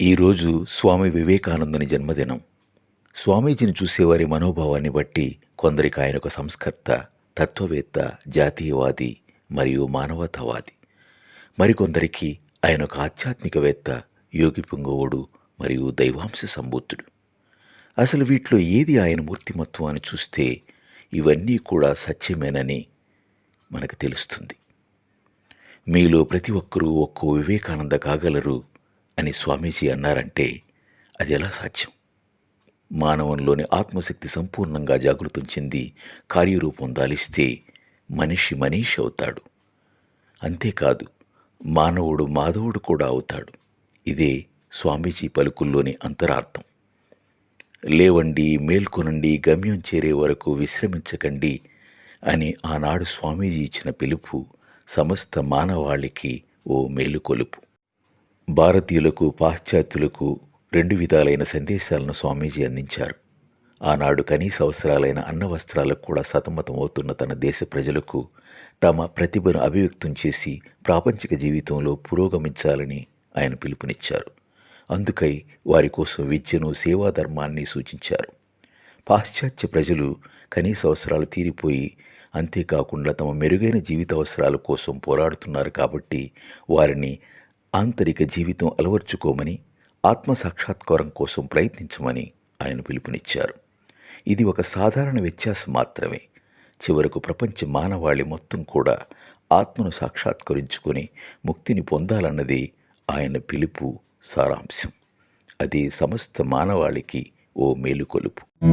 ఈరోజు స్వామి వివేకానందుని జన్మదినం. స్వామీజీని చూసేవారి మనోభావాన్ని బట్టి కొందరికి ఆయన ఒక సంస్కర్త తత్వవేత్త జాతీయవాది మరియు మానవతావాది. మరికొందరికి ఆయన ఒక ఆధ్యాత్మికవేత్త యోగి పుంగవుడు మరియు దైవాంశ సంబూతుడు. అసలు వీటిలో ఏది ఆయన మూర్తిమత్వం అని చూస్తే ఇవన్నీ కూడా సత్యమేనని మనకు తెలుస్తుంది. మీలో ప్రతి ఒక్కరూ ఒక్కో వివేకానంద కాగలరు. అని స్వామీజీ అన్నారంటే అది ఎలా సాధ్యం? మానవంలోని ఆత్మశక్తి సంపూర్ణంగా జాగృతం చెంది కార్యరూపం దాలిస్తే మనిషి మనీషి అవుతాడు. అంతేకాదు మానవుడు మాధవుడు కూడా అవుతాడు. ఇదే స్వామీజీ పలుకుల్లోని అంతరార్థం. లేవండి మేల్కొనండి గమ్యం చేరే వరకు విశ్రమించకండి అని ఆనాడు స్వామీజీ ఇచ్చిన పిలుపు సమస్త మానవాళికి ఓ మేలుకొలుపు. భారతీయులకు పాశ్చాత్యులకు రెండు విధాలైన సందేశాలను స్వామీజీ అందించారు. ఆనాడు కనీస అవసరాలైన అన్న వస్త్రాలకు కూడా సతమతం అవుతున్న తన దేశ ప్రజలకు తమ ప్రతిభను అభివ్యక్తం చేసి ప్రాపంచిక జీవితంలో పురోగమించాలని ఆయన పిలుపునిచ్చారు. అందుకై వారి కోసం విద్యను సేవాధర్మాన్ని సూచించారు. పాశ్చాత్య ప్రజలు కనీస అవసరాలు తీరిపోయి అంతేకాకుండా తమ మెరుగైన జీవిత అవసరాల కోసం పోరాడుతున్నారు కాబట్టి వారిని ఆంతరిక జీవితం అలవర్చుకోమని ఆత్మ సాక్షాత్కారం కోసం ప్రయత్నించమని ఆయన పిలుపునిచ్చారు. ఇది ఒక సాధారణ వ్యత్యాసం మాత్రమే. చివరకు ప్రపంచ మానవాళి మొత్తం కూడా ఆత్మను సాక్షాత్కరించుకొని ముక్తిని పొందాలన్నది ఆయన పిలుపు సారాంశం. అది సమస్త మానవాళికి ఓ మేలుకొలుపు.